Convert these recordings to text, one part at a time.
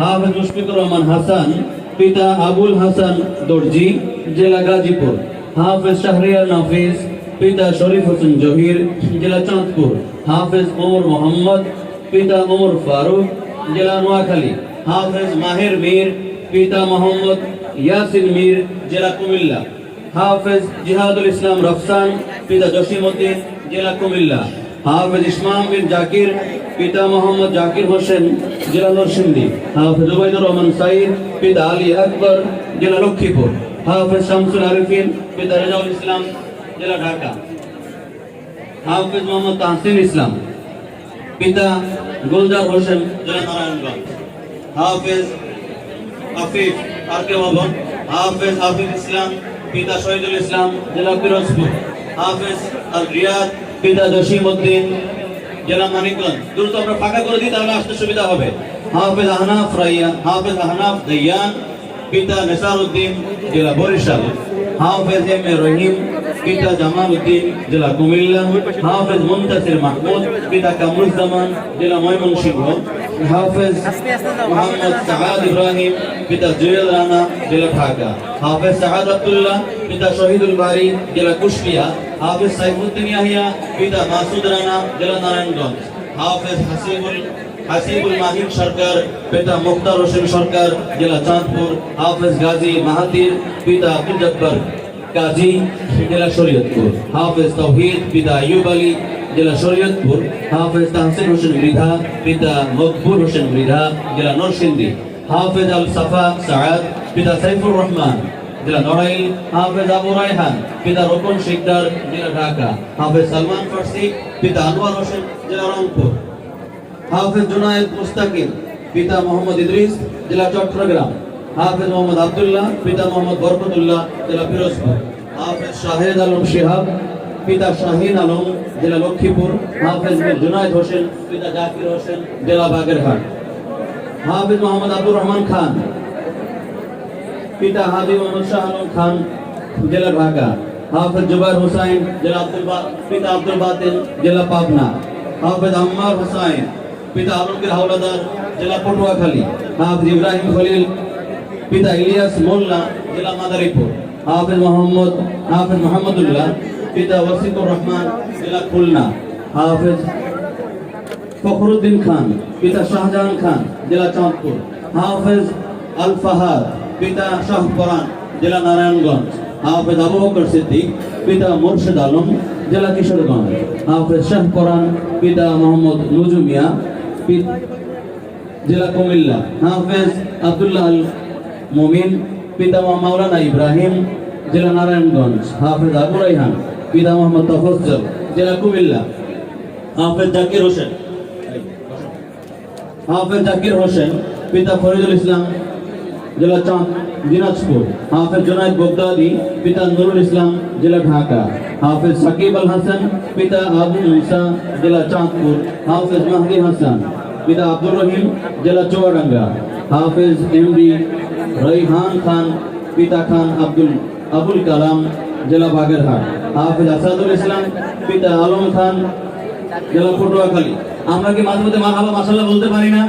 হাফেজ মুশফিকুর রহমান হাসান, পিতা আবুল হাসান দর্জি, জেলা গাজীপুর। হাফেজ শাহরিয়ার নাফিস, পিতা শরীফ হোসেন জহির, জেলা চাঁদপুর। হাফেজ ওমর মোহাম্মদ, পিতা ওমর ফারুক, জেলা নোয়াখালী। হাফেজ মাহের মীর, পিতা মোহাম্মদ ইয়াসিন মীর, জেলা কুমিল্লা। হাফেজ জিহাদুল ইসলাম রফসান, পিতা জসিমউদ্দিন, জেলা কুমিল্লা। হাফেজ ইসমাম বিন জাকির পিতা মোহাম্মদ জাকির হোসেন, জেলা নরসিংদী। হাফেজ উবাইদুর রহমান সাইদ, পিতা আলী আকবর, জেলা লক্ষ্মীপুর। হাফেজ শামসুল আরিফিন, পিতা রেজাউল ইসলাম, জেলা ঢাকা। হাফেজ মোহাম্মদ তাহসিন ইসলাম, পিতা গুলজার হোসেন, জেলা নারায়ণগঞ্জ। হাফেজ আফিফ আর কে ভবন হাফেজ হাফিজ ইসলাম, পিতা শহীদুল ইসলাম, জেলা পিরোজপুর। হাফেজ আল রিয়াদ, পিতা জসিম উদ্দিন জেলা মানিকগঞ্জ। দ্রুত আমরা ফাঁকা করে দিই, তাহলে আসতে সুবিধা হবে। হাফেজ আহনাফ রাইয়া হাফেজ আহনাফ দয়ান পিতা নেসার উদ্দিন জেলা বরিশাল। হাফেজ এম এ রহিম, পিতা জামাল উদ্দিন জেলা কুমিল্লা। হাফেজ মুমতাসির মাহমুদ, পিতা কামরুজ্জামান, জেলা ময়মনসিংহ। হাফেজ মোহাম্মদ সাহাদ ইব্রাহিম পিতা জুয়েল রানা জেলা ঢাকা হাফেজ সাহাদ আব্দুল্লাহ পিতা শহীদুল বাড়ি জেলা কুষ্টিয়া। হাফেজ সাইফুদ্দিন ইয়াহিয়া পিতা মাসুদ রানা জেলা নারায়ণগঞ্জ। হাফেজ হাসিবুল হাসিবুল মাহিন সরকার পিতা মুক্তার হোসেন সরকার জেলা চাঁদপুর। হাফেজ গাজী মাহাতির পিতা আব্দুল জব্বার। কাজী জেলা শরীয়তপুর। হাফেজ তৌহিদ পিতা আইয়ুব আলী জেলা শরীয়তপুর, হাফেজ তাহসিন হোসেন মৃধা, পিতা মকবুল হোসেন মৃধা জেলা নরসিংদী। হাফেজ আল সাফা সাদ পিতা সাইফুর রহমান। জেলা নড়াইল, হাফেজ আবু রায়হান, পিতা রোকন শিকদার জেলা ঢাকা। হাফেজ সালমান ফার্সি, পিতা আনোয়ার হোসেন জেলা রংপুর। হাফেজ জুনায়েদ মুস্তাকিম, পিতা মোহাম্মদ ইদ্রিস জেলা চট্টগ্রাম। হাফেজ মোহাম্মদ আব্দুল্লাহ, পিতা মোহাম্মদ বরকতুল্লাহ জেলা ফিরোজপুর হাফেজ শাহেদ আলম শিহাব পিতা শাহিন আলম, জেলা লক্ষ্মীপুর, হাফেজ জুনায়েদ হোসেন, পিতা জাকির হোসেন, জেলা বাগেরহাট। হাফেজ মোহাম্মদ আব্দুর রহমান খান, পিতা হাদি মোহাম্মদ শাহ আলম খান, জেলা ঢাকা। হাফেজ জুবাইর হুসাইন, জেলা আব্দুল পিতা আব্দুল বাতিল, জেলা পাবনা। হাফেজ আম্মার হুসাইন, পিতা আলমগীর হাওলাদার, জেলা পটুয়াখালী। হাফেজ ইব্রাহিম খলিল, পিতা ইলিয়াস মোল্লা, জেলা মাদারীপুর। হাফেজ মোহাম্মদ হাফেজ মোহাম্মদুল্লাহ পিতা ওয়াসিকুর রহমান জেলা খুলনা। হাফেজ ফখরুদ্দিন খান, পিতা শাহজাহান খান, জেলা চাঁদপুর। হাফেজ আল ফাহাদ পিতা শাহ পরান জেলা নারায়ণগঞ্জ। হাফেজ আবু বকর সিদ্দিক, পিতা মুর্শিদ আলম, জেলা কিশোরগঞ্জ। হাফেজ শাহ পরান পিতা মোহাম্মদ নুজুমিয়া জেলা কুমিল্লা। হাফেজ আবদুল্লাহ আল মুমিন পিতা মাওলানা ইব্রাহিম, জেলা নারায়ণগঞ্জ। হাফেজ আবু রাইহান পিতা মোহাম্মদ তফজ্জল, জেলা কুমিল্লা। হাফেজ জাকির হোসেন। হাফেজ জাকির হোসেন, পিতা ফরিদুল ইসলাম, জেলা চাঁদ দিনাজপুর। হাফেজ জুনাইদ বগদাদি, পিতা নুরুল ইসলাম, জেলা ঢাকা। হাফেজ সাকিব আল হাসান, পিতা আবু মুসা জেলা চাঁদপুর। হাফেজ মাহদি হাসান, পিতা আব্দুর রহিম, জেলা চুয়াডাঙ্গা। হাফেজ এমডি রইহান খান, পিতা খান আব্দুল আবুল কালাম জেলা বাগেরহাট। হাফেজ আসাদুল ইসলাম, পিতা আলম খান, জেলা পটুয়াখালী। আমরা কি মাঝে মধ্যে মারহাবা, মাশাআল্লাহ বলতে পারি না?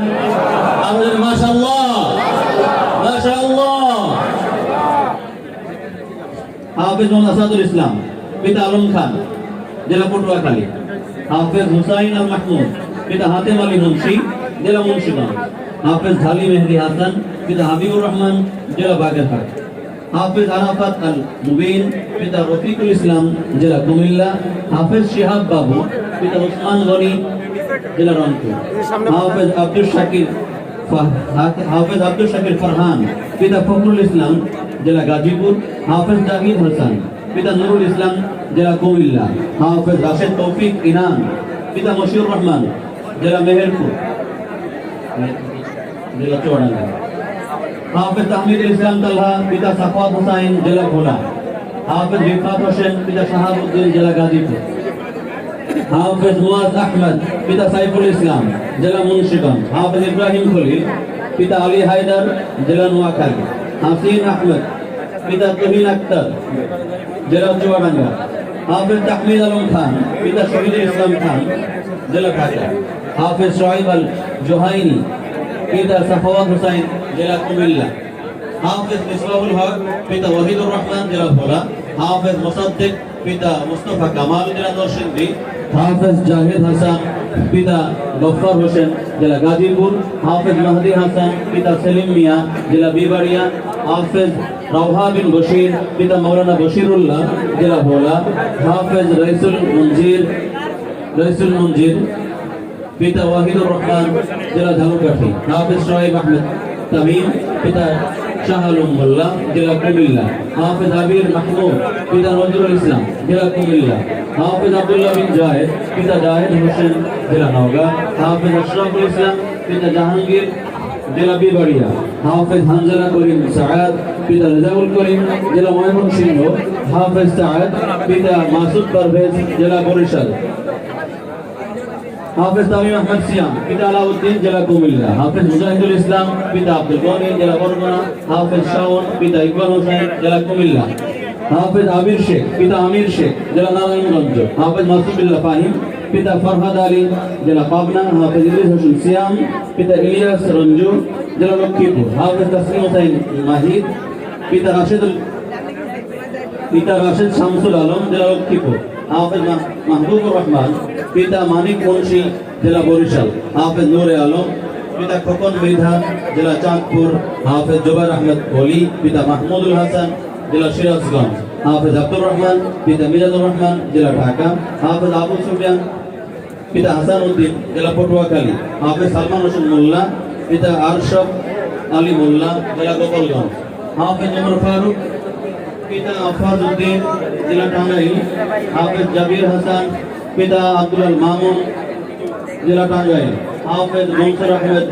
আমাদের হাফেজ মোহাম্মদ আসাদুল ইসলাম, পিতা আলম খান, জেলা পটুয়াখালী। হাফেজ হুসাইন আল মাহমুদ, পিতা হাতেম আলী মুন্সি, জেলা মুন্সিগঞ্জ। হাফেজ ঝালি মেহেদি হাসান, পিতা হাবিবুর রহমান, জেলা বাগেরহাট। হাফেজ আরাফাত আল মুবিন, পিতা রফিকুল ইসলাম, জেলা কুমিল্লা, হাফেজ শিহাব বাবু, পিতা ওসমান গনি, জেলা রংপুর। হাফেজ আব্দুল শাকির হাফেজ আব্দুল শাকির ফরহান, পিতা ফখরুল ইসলাম, জেলা গাজীপুর। হাফেজ জাহিদ হাসান, পিতা নুরুল ইসলাম, জেলা কুমিল্লা। হাফেজ রাশেদ তৌফিক ইনাম, পিতা মশিউর রহমান, জেলা মেহেরপুর। জেলা চুয়াডাঙ্গা হাফেজ তাহমিদুল ইসলাম তালহা পিতা সাফাত হোসাইন জেলা ভোলা হাফেজ রিফাত হোসেন পিতা শাহাবুদ্দিন জেলা গাজীপুর হাফেজ মুয়াজ আহমদ পিতা সাইফুল ইসলাম জেলা মুন্সিগঞ্জ হাফেজ ইব্রাহিম খলিল পিতা আলী হায়দার জেলা নোয়াখালী হাসিন আহমদ পিতা তুহিন আক্তার জেলা চুয়াডাঙ্গা হাফেজ তাহমিদ আলম খান পিতা শহীদুল ইসলাম খান জেলা ঢাকা হাফেজ সোহাইব আল জোহাইনি পিতা সাখাওয়াত হোসাইন জেলা কুমিল্লা। হাফেজ মিসবাহুল হক, পিতা ওয়াহিদুর রহমান জেলা ভোলা। হাফেজ মোসাদ্দেক, পিতা মুস্তফা কামাল জেলা নরসিংদী। হাফেজ জাহিদ হাসান, পিতা গফর হোসেন জেলা গাজীপুর। হাফেজ মাহদি হাসান, পিতা সেলিম মিয়া জেলা বিবাড়িয়া। হাফেজ রওহা বিন বশির, পিতা মৌলানা বশিরুল্লাহ জেলা ভোলা। হাফেজ রইসুল মঞ্জির রইসুল মঞ্জির, পিতা ওয়াহিদুর রহমান জেলা ঝালুকাঠি হাফেজ সোহেব আহমেদ। তামিম, পিতা শাহ আলম মোল্লা, জেলা কুমিল্লা। হাফেজ আবির মাহমুদ, পিতা নজরুল ইসলাম, জেলা কুমিল্লা। হাফেজ আব্দুল্লাহ বিন জাহেদ পিতা জাহেদ হোসেন, জেলা নওগাঁ। হাফেজ আশরাফুল ইসলাম, পিতা জাহাঙ্গীর, জেলা বিবাড়িয়া। হাফেজ হানজালা করিম সাহাদ পিতা রেজাউল করিম, জেলা ময়মনসিংহ। হাফেজ সাহাদ পিতা মাসুদ পারভেজ, জেলা বরিশাল। হাফেজ তামিম আহমদ সিয়াম, পিতা আলাউদ্দিন, জেলা কুমিল্লা। হাফেজ মুজাহিদুল ইসলাম, পিতা আব্দুল গনি, জেলা বরগুনা। হাফেজ শাওন, পিতা ইকবাল হোসেন, জেলা কুমিল্লা। হাফেজ আবির শেখ, পিতা আমির শেখ, জেলা নারায়ণগঞ্জ। হাফেজ মাসুদুল্লাহ ফাহিম, পিতা ফরহাদ আলী, জেলা পাবনা। হাফেজ ইদ্রিস হোসেন সিয়াম, পিতা ইলিয়াস রঞ্জু, জেলা লক্ষ্মীপুর। হাফেজ তাসলিম হোসেন মাহিদ, পিতা রাশেদুল পিতা রাশেদ শামসুল আলম, জেলা লক্ষ্মীপুর। হাফেজ মাহ- মাহবুবুর রহমান পিতা মানিক মুন্সি, জেলা বরিশাল, হাফেজ নূরে আলম, পিতা খোকন মৃধা জেলা চাঁদপুর, হাফেজ জুবাইর আহমেদ অলি পিতা মাহমুদুল হাসান, জেলা সিরাজগঞ্জ, হাফেজ আব্দুর রহমান, পিতা মিজানুর রহমান, জেলা ঢাকা, হাফেজ আবু সুফিয়ান, পিতা হাসান উদ্দিন, জেলা পটুয়াখালী, হাফেজ সালমান হোসেন মোল্লা, পিতা আরশব আলী মোল্লা, জেলা গোপালগঞ্জ, হাফেজ ওমর ফারুক, পিতা আফাজ উদ্দিন, জেলা টাঙ্গাইল, হাফেজ জাবির হাসান পিতা আব্দুল মামুন, জেলা টাঙ্গাইল। হাফেজ মনসুর আহমেদ,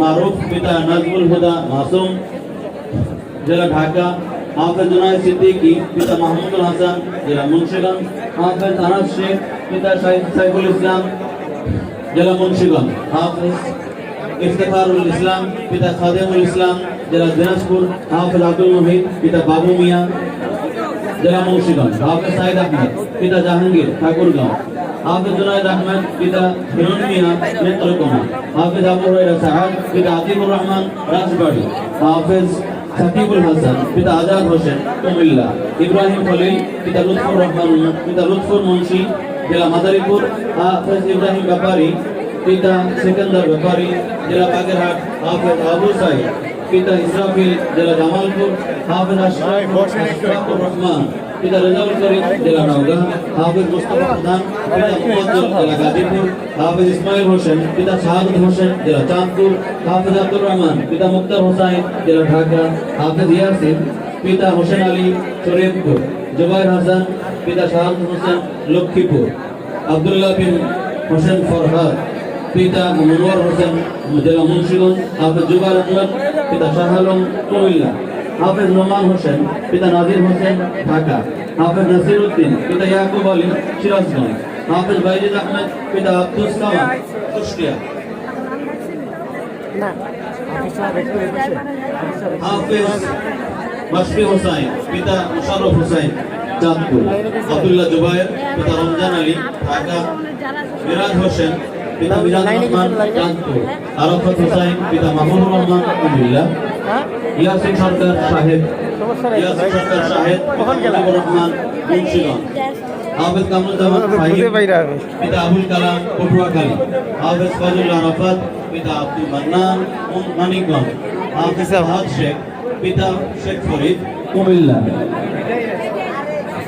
মারুফ পিতা নাজমুল হুদা মাসুম, জেলা ঢাকা। হাফেজ জুনায়দ সিদ্দিকী পিতা মাহমুদুল হাসান, জেলা মুন্সিগঞ্জ। হাফেজ আনাস শেখ পিতা সাইফুল ইসলাম, জেলা মুন্সিগঞ্জ। হাফেজ ইফতেখারুল ইসলাম পিতা খাদেমুল ইসলাম, জেলা দিনাজপুর। হাফেজ আব্দুল মুহিত পিতা বাবু মিয়া জেলা মুন্সিগঞ্জ হাফেজ সাইদ আহমেদ পিতা জাহাঙ্গীর ঠাকুরগাঁও হাফেজ জুনায়দ আহমেদ পিতা হিরণ মিয়া নেত্রকোনা হাফেজ আবু হুরায়রা সাহাব পিতা আতিকুর রহমান রাজবাড়ি হাফেজ সাকিবুল হাসান পিতা আজাদ হোসেন কুমিল্লা ইব্রাহিম খলিল পিতা লুৎফুর রহমান পিতা লুৎফুর মুন্সি জেলা মাদারীপুর হাফেজ ইব্রাহিম ব্যাপারী পিতা সিকান্দার ব্যাপারী জেলা বাগেরহাট হাফেজ আবু সাইদ পিতা ইসরাফিল জেলা জামালপুর হাফেজ আশরাফুর রহমান পিতা রেজাউল করিম জেলা নওগাঁ হাফেজ মুস্তফা প্রধান পিতা মুফাজ্জল জেলা গাজীপুর হাফেজ ইসমাইল হোসেন পিতা শাহাদত হোসেন জেলা চাঁদপুর হাফেজ আব্দুর রহমান পিতা মুক্তার হোসাইন জেলা ঢাকা হাফেজ ইয়াসিন পিতা হোসেন আলী শরীফপুর জুবাইর হাসান পিতা শাহাদত হোসেন লক্ষ্মীপুর আব্দুল্লাহ বিন হোসেন ফরহাদ পিতা মনোয়ার হোসেন জেলা মুন্সিগঞ্জ হাফেজ জুবাইর আহমদ পিতা শাহ আলম কুমিল্লা হাফেজ নোমান হোসেন পিতা নাজির হোসেন ঢাকা হাফেজ নাসির উদ্দিন পিতা ইয়াকুব আলী সিরাজগঞ্জ হাফেজ বাইজিদ আহমেদ পিতা আব্দুল সামাদ কুষ্টিয়া। হাফেজ মাসফি হোসাইন পিতা মুশারফ হোসাইন চাঁদপুর। আব্দুল্লাহ জুবায়ের পিতা রমজান আলী ঢাকা। মিরাজ হোসেন পিতা মিরাজ রহমান চাঁদপুর আরাফাত হোসাইন পিতা মামুনুর রহমান কুমিল্লা হ্যাঁ? ইয়াসিন সরকার সাহেব ইয়াসিন সরকার সাহেব? মুজিবুর রহমান মুন্সিগঞ্জ। হাফেজ কামরুজ্জামান ফাহিম পিতা আবুল কালাম পটুয়াখালী। হাফেজ ফজল আরাফাত পিতা আব্দুল মান্নান মানিকগঞ্জ। হাফেজ ফাহাদ শেখ পিতা শেখ ফরিদ কুমিল্লা